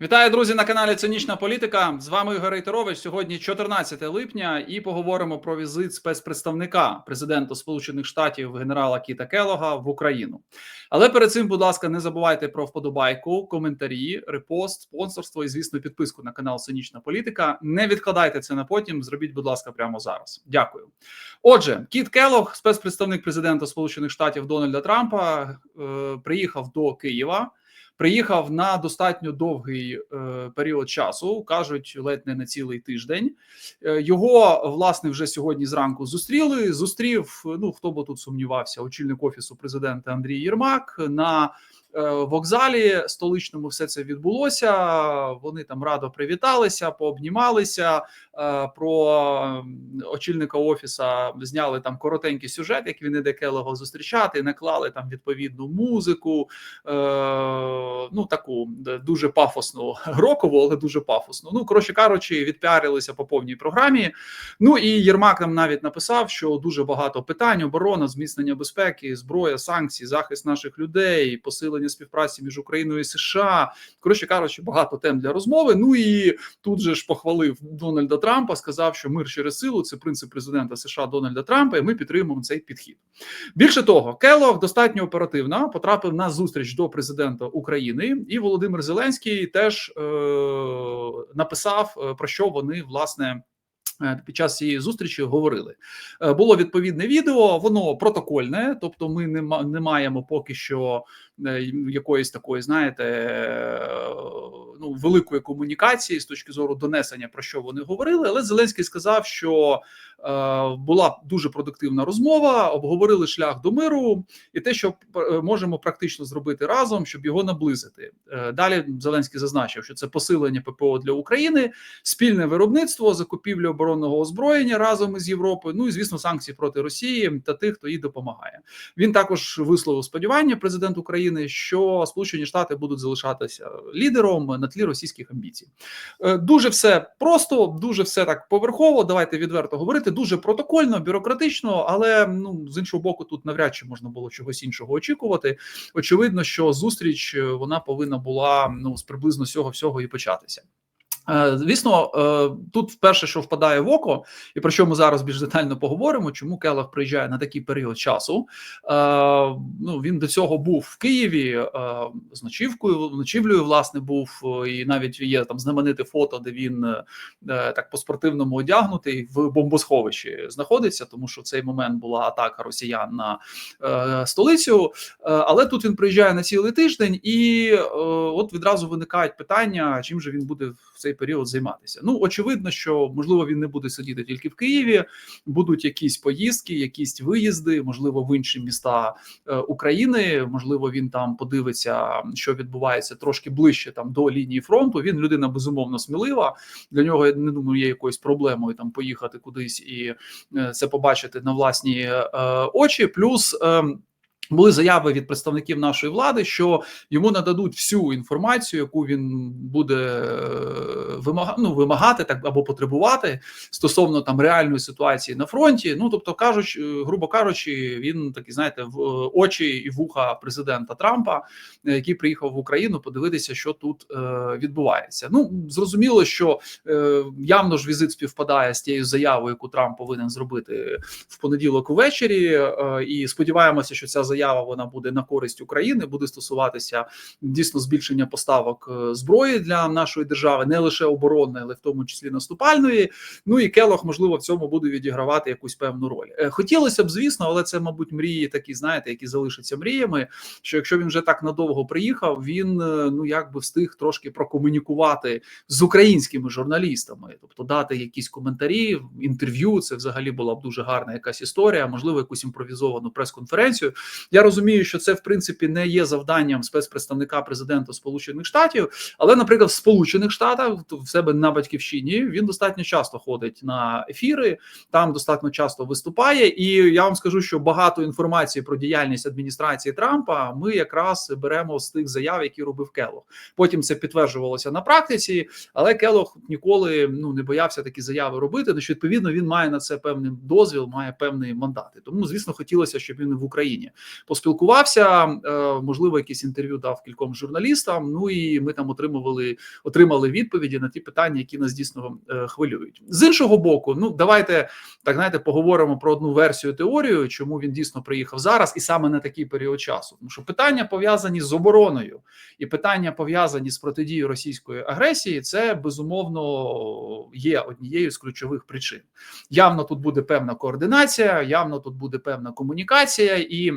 Вітаю, друзі, на каналі Цинічна Політика. З вами Ігор Рейтерович. Сьогодні 14 липня, і поговоримо про візит спецпредставника президента Сполучених Штатів генерала Кіта Келога в Україну. Але перед цим, будь ласка, не забувайте про вподобайку, коментарі, репост, спонсорство і, звісно, підписку на канал Цинічна Політика. Не відкладайте це на потім. Зробіть, будь ласка, прямо зараз. Дякую. Отже, Кіт Келог, спецпредставник президента Сполучених Штатів Дональда Трампа, е, приїхав до Києва. Приїхав на достатньо довгий е, період часу, кажуть, ледь не на цілий тиждень. Е, його власне вже сьогодні зранку зустріли. Зустрів ну хто би тут сумнівався, очільник офісу президента Андрій Єрмак на вокзалі столичному. Все це відбулося. Вони там радо привіталися, пообнімалися. Е, про очільника офіса зняли там коротенький сюжет, як він іде Келого зустрічати, наклали там відповідну музику. Е, ну таку дуже пафосну рокову, але дуже пафосну. Ну коротше кажучи, відпіарилися по повній програмі. Ну і Єрмак нам навіть написав, що дуже багато питань: оборона, зміцнення безпеки, зброя, санкції, захист наших людей, посилення співпраці між Україною і США. Коротше кажучи, багато тем для розмови. Ну і тут же ж похвалив Дональда Трампа, сказав, що мир через силу це принцип президента США Дональда Трампа, і ми підтримуємо цей підхід. Більше того, Келог достатньо оперативно потрапив на зустріч до президента України, і Володимир Зеленський теж е, написав е, про що вони власне. Е, Під час цієї зустрічі говорили. Е, було відповідне відео, воно протокольне, тобто ми не, ма- не маємо поки що е, якоїсь такої, знаєте, ну великої комунікації з точки зору донесення про що вони говорили. Але Зеленський сказав, що е, була дуже продуктивна розмова, обговорили шлях до миру і те, що е, можемо практично зробити разом, щоб його наблизити. Е, Далі Зеленський зазначив, що це посилення ППО для України, спільне виробництво, закупівля оборонного озброєння разом із Європою. Ну і звісно, санкції проти Росії та тих, хто їй допомагає. Він також висловив сподівання, президент України, що Сполучені Штати будуть залишатися лідером на тлі російських амбіцій. Е, Дуже все просто, дуже все так поверхово. Давайте відверто говорити. Дуже протокольно, бюрократично, але ну з іншого боку, тут навряд чи можна було чогось іншого очікувати. Очевидно, що зустріч е, вона повинна була ну з приблизно цього всього і початися. Е, Звісно, е, тут вперше, що впадає в око, і про що ми зараз більш детально поговоримо, чому Келах приїжджає на такий період часу. Е, Ну він до цього був в Києві з ночівкою, ночівлею, власне, був і навіть є там знамените фото, де він так по-спортивному одягнутий в бомбосховищі знаходиться, тому що в цей момент була атака росіян на столицю. Але тут він приїжджає на цілий тиждень, і от відразу виникають питання, чим же він буде в цей період займатися. Ну очевидно, що можливо він не буде сидіти тільки в Києві, будуть якісь поїздки, якісь виїзди, можливо, в інші міста е, України. Можливо, він там подивиться, що відбувається трошки ближче там до лінії фронту. Він людина безумовно смілива. Для нього я не думаю, є якоюсь проблемою там поїхати кудись і е, це побачити на власні е, очі. Плюс. ем, були заяви від представників нашої влади, що йому нададуть всю інформацію, яку він буде вимагати, ну, вимагати так або потребувати стосовно там реальної ситуації на фронті. Ну тобто кажучи, е, грубо кажучи, він такий, знаєте, в е, очі і вуха президента Трампа, е, який приїхав в Україну, подивитися, що тут е, відбувається. Ну зрозуміло, що е, явно ж візит співпадає з тією заявою, яку Трамп повинен зробити в понеділок увечері. Е, і сподіваємося, що ця заява вона буде на користь України, буде стосуватися дійсно збільшення поставок е, зброї для нашої держави, не лише оборонної, але в тому числі наступальної. Ну і Келох, можливо, в цьому буде відігравати якусь певну роль. Е, Хотілося б, звісно, але це, мабуть, мрії такі, знаєте, які залишаться мріями. Що якщо він вже так надовго приїхав, він е, ну якби встиг трошки прокомунікувати з українськими журналістами, тобто дати якісь коментарі, інтерв'ю. Це взагалі була б дуже гарна якась історія, можливо, якусь імпровізовану прес-конференцію. Я розумію, що це в принципі не є завданням спецпредставника президента Сполучених Штатів, але, наприклад, в Сполучених Штатах в себе на батьківщині він достатньо часто ходить на ефіри, там достатньо часто виступає. І я вам скажу, що багато інформації про діяльність адміністрації Трампа ми якраз беремо з тих заяв, які робив Келох. Потім це підтверджувалося на практиці, але Келох ніколи ну не боявся такі заяви робити. Тож відповідно він має на це певний дозвіл, має певний мандат. Тому, звісно, хотілося, щоб він в Україні поспілкувався. Е, можливо, якісь інтерв'ю дав кільком журналістам. Ну і ми там отримували отримали відповіді на ті питання, які нас дійсно е, хвилюють. З іншого боку, ну давайте так знаєте, поговоримо про одну версію теорію, чому він дійсно приїхав зараз, і саме на такий період часу. Тому що питання пов'язані з обороною і питання пов'язані з протидією російської агресії. Це безумовно є однією з ключових причин. Явно тут буде певна координація, явно тут буде певна комунікація і.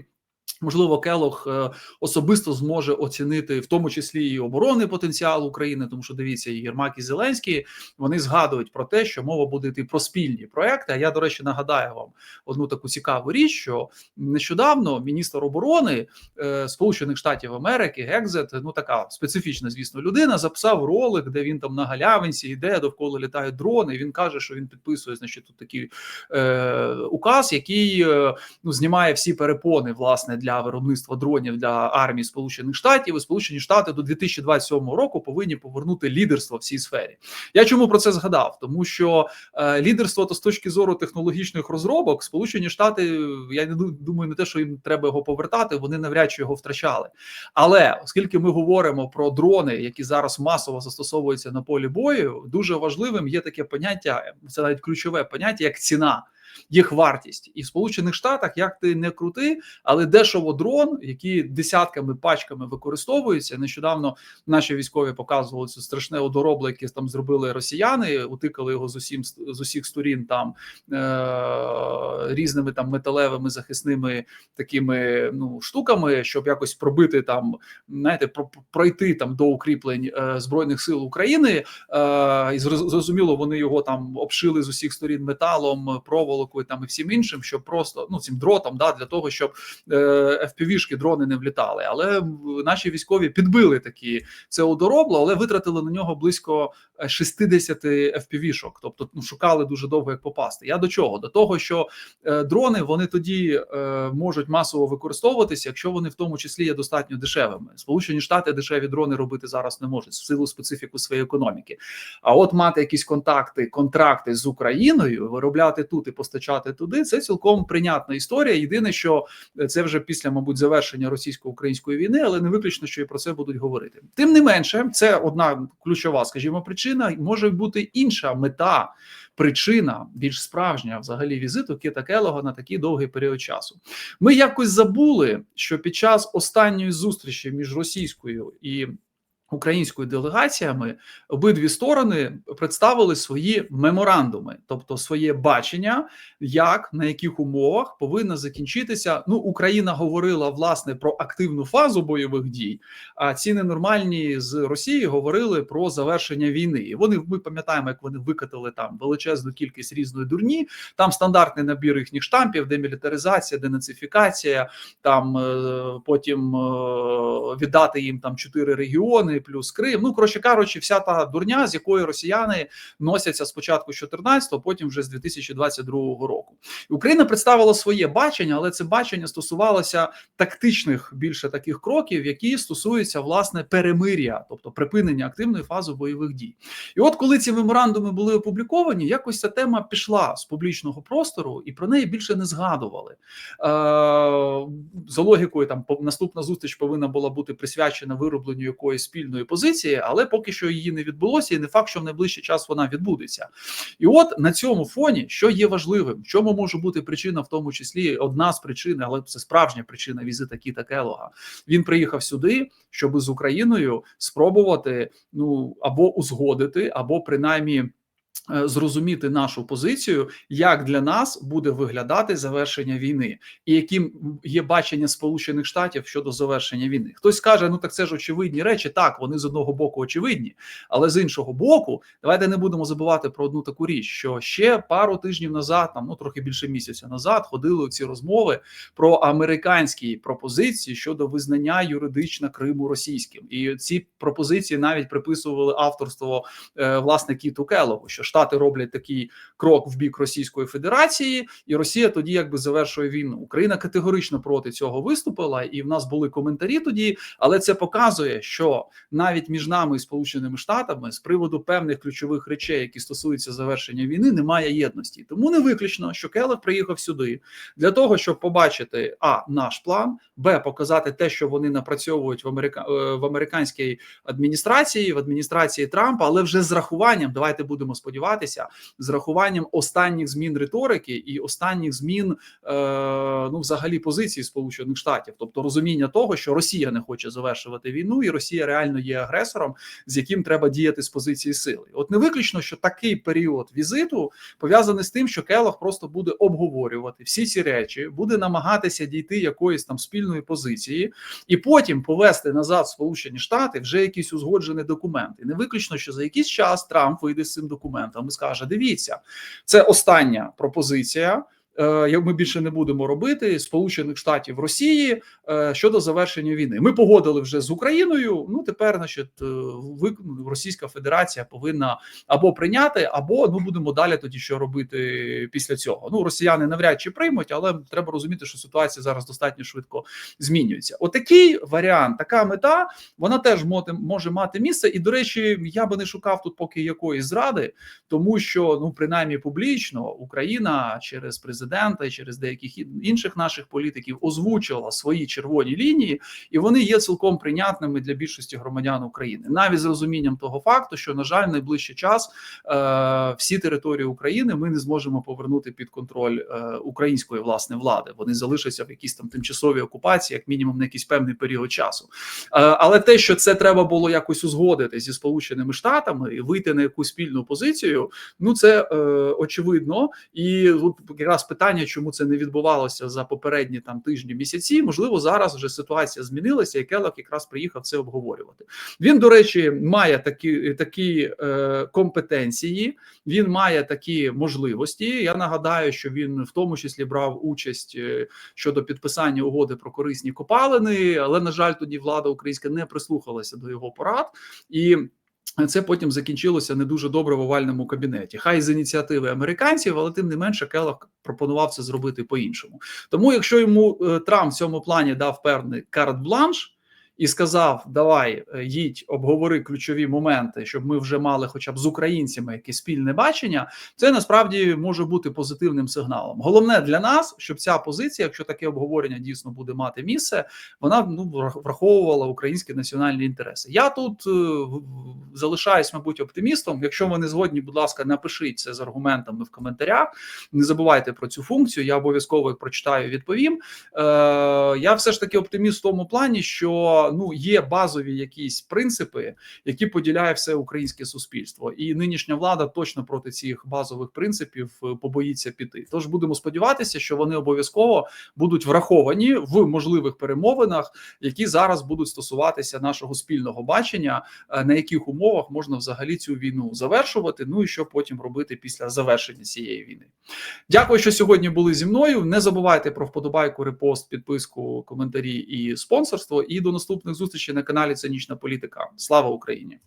Можливо, Келох е, особисто зможе оцінити в тому числі і оборонний потенціал України, тому що дивіться, і Єрмак і Зеленський вони згадують про те, що мова буде йти про спільні проекти. А я до речі нагадаю вам одну таку цікаву річ, що нещодавно міністр оборони е, Сполучених Штатів Америки Гекзет, ну така специфічна, звісно, людина, записав ролик, де він там на галявинці йде довкола літають дрони. Він каже, що він підписує значить тут такий е, указ, який е, ну знімає всі перепони власне для для виробництва дронів для армії Сполучених Штатів і Сполучені Штати до 2027 року повинні повернути лідерство в цій сфері. Я чому про це згадав? Тому що е, лідерство то з точки зору технологічних розробок, Сполучені Штати, я не думаю, не те, що їм треба його повертати, вони навряд чи його втрачали. Але оскільки ми говоримо про дрони, які зараз масово застосовуються на полі бою, дуже важливим є таке поняття, це навіть ключове поняття, як ціна їх вартість, і в Сполучених Штатах як ти не крути, але дешево дрон, які десятками пачками використовуються. Нещодавно наші військові показували це страшне одоробло, яке там зробили росіяни, утикали його з усім з усіх сторін там е- різними там металевими захисними такими ну штуками, щоб якось пробити там, знаєте, пройти там до укріплень е збройних сил України. Е- І зрозуміло, вони його там обшили з усіх сторін металом, проволокою, проволокою там і всім іншим, щоб просто ну цим дротом, да для того, щоб е, FPV-шки, дрони не влітали. Але наші військові підбили такі це одоробло, але витратили на нього близько 60 FPV-шок, тобто ну шукали дуже довго як попасти. Я до чого? До того, що е, дрони вони тоді е, можуть масово використовуватися, якщо вони в тому числі є достатньо дешевими. Сполучені Штати дешеві дрони робити зараз не можуть в силу специфіку своєї економіки. А от мати якісь контакти, контракти з Україною, виробляти тут і постачати туди, це цілком прийнятна історія. Єдине, що це вже після, мабуть, завершення російсько-української війни, але не виключно, що і про це будуть говорити. Тим не менше, це одна ключова, скажімо, причина. Може бути інша мета. Причина більш справжня взагалі візиту Кіта Келога на такий довгий період часу. Ми якось забули, що під час останньої зустрічі між російською і українською делегаціями обидві сторони представили свої меморандуми, тобто своє бачення, як на яких умовах повинна закінчитися. Ну, Україна говорила власне про активну фазу бойових дій. А ці ненормальні з Росії говорили про завершення війни. І вони ми пам'ятаємо, як вони викатили там величезну кількість різної дурні. Там стандартний набір їхніх штампів, демілітаризація, денацифікація, там е, потім е, віддати їм там чотири регіони плюс Крим. Ну коротше кажучи, вся та дурня, з якої росіяни носяться спочатку 14-го, потім вже з 2022 року. Україна представила своє бачення, але це бачення стосувалося тактичних більше таких кроків, які стосуються власне перемир'я, тобто припинення активної фази бойових дій. І от коли ці меморандуми були опубліковані, якось ця тема пішла з публічного простору, і про неї більше не згадували. Е, За логікою, там наступна зустріч повинна була бути присвячена виробленню якоїсь спільної спільної позиції, але поки що її не відбулося, і не факт, що в найближчий час вона відбудеться. І от на цьому фоні, що є важливим, чому може бути причина, в тому числі одна з причин, але це справжня причина візита Кіта Келога. Він приїхав сюди, щоб з Україною спробувати ну або узгодити, або принаймні. Е, зрозуміти нашу позицію, як для нас буде виглядати завершення війни, і яким є бачення Сполучених Штатів щодо завершення війни. Хтось скаже: ну так це ж очевидні речі. Так, вони з одного боку очевидні, але з іншого боку, давайте не будемо забувати про одну таку річ: що ще пару тижнів назад, там ну трохи більше місяця назад, ходили ці розмови про американські пропозиції щодо визнання юридично Криму російським, і ці пропозиції навіть приписували авторство е, власне Кіту Келогу, що штат. Штати роблять такий крок в бік Російської Федерації, і Росія тоді якби завершує війну. Україна категорично проти цього виступила, і в нас були коментарі тоді. Але це показує, що навіть між нами і Сполученими Штатами з приводу певних ключових речей, які стосуються завершення війни, немає єдності. Тому не виключно, що Келех приїхав сюди для того, щоб побачити а наш план, б показати те, що вони напрацьовують в Америка е, в американській адміністрації, в адміністрації Трампа, але вже з рахуванням. Давайте будемо сподіватися, з рахуванням останніх змін риторики і останніх змін е, ну, взагалі позиції Сполучених Штатів, тобто розуміння того, що Росія не хоче завершувати війну, і Росія реально є агресором, з яким треба діяти з позиції сили. От не виключно, що такий період візиту пов'язаний з тим, що Келох просто буде обговорювати всі ці речі, буде намагатися дійти якоїсь там спільної позиції, і потім повести назад Сполучені Штати вже якісь узгоджені документи. Не виключно, що за якийсь час Трамп вийде з цим документом і скаже: Дивіться, це остання пропозиція. Е, ми більше не будемо робити Сполучених Штатів Росії е, щодо завершення війни, ми погодили вже з Україною. Ну тепер, значить, е, Російська Федерація повинна або прийняти, або ну будемо далі тоді що робити після цього. Ну росіяни навряд чи приймуть, але треба розуміти, що ситуація зараз достатньо швидко змінюється. Отакий варіант, така мета, вона теж може мати місце. І до речі, я би не шукав тут поки якоїсь зради, тому що ну принаймні публічно Україна через президента і через деяких інших наших політиків озвучила свої червоні лінії, і вони є цілком прийнятними для більшості громадян України, навіть з розумінням того факту, що на жаль, найближчий час е, всі території України ми не зможемо повернути під контроль е, української власне влади. Вони залишаться в якійсь там тимчасовій окупації, як мінімум на якийсь певний період часу. Е, але те, що це треба було якось узгодити зі сполученими штатами і вийти на якусь спільну позицію, ну це е, очевидно. І от якраз питання, чому це не відбувалося за попередні там тижні місяці, можливо, зараз вже ситуація змінилася, і Келлог якраз приїхав це обговорювати. Він, до речі, має такі такі е, компетенції, він має такі можливості. Я нагадаю, що він в тому числі брав участь е, щодо підписання угоди про корисні копалини, але на жаль, тоді влада українська не прислухалася до його порад і. Це потім закінчилося не дуже добре в овальному кабінеті. Хай з ініціативи американців, але тим не менше Келлог пропонував це зробити по-іншому. Тому, якщо йому е, Трамп в цьому плані дав певний карт-бланш і сказав: Давай, е, їдь, обговори ключові моменти, щоб ми вже мали, хоча б з українцями якесь спільне бачення, це насправді може бути позитивним сигналом. Головне для нас, щоб ця позиція, якщо таке обговорення дійсно буде мати місце, вона ну враховувала українські національні інтереси. Я тут е, залишаюсь, мабуть, оптимістом. Якщо ви не згодні, будь ласка, напишіть це з аргументами в коментарях. Не забувайте про цю функцію. Я обов'язково прочитаю, відповім. Е, я все ж таки оптиміст в тому плані, що ну є базові якісь принципи, які поділяє все українське суспільство, і нинішня влада точно проти цих базових принципів е, побоїться піти. Тож будемо сподіватися, що вони обов'язково будуть враховані в можливих перемовинах, які зараз будуть стосуватися нашого спільного бачення, е, на яких умовах можна взагалі цю війну завершувати. Ну і що потім робити після завершення цієї війни. Дякую, що сьогодні були зі мною. Не забувайте про вподобайку, репост, підписку, коментарі і спонсорство. І до наступних зустрічей на каналі Цинічна політика. Слава Україні!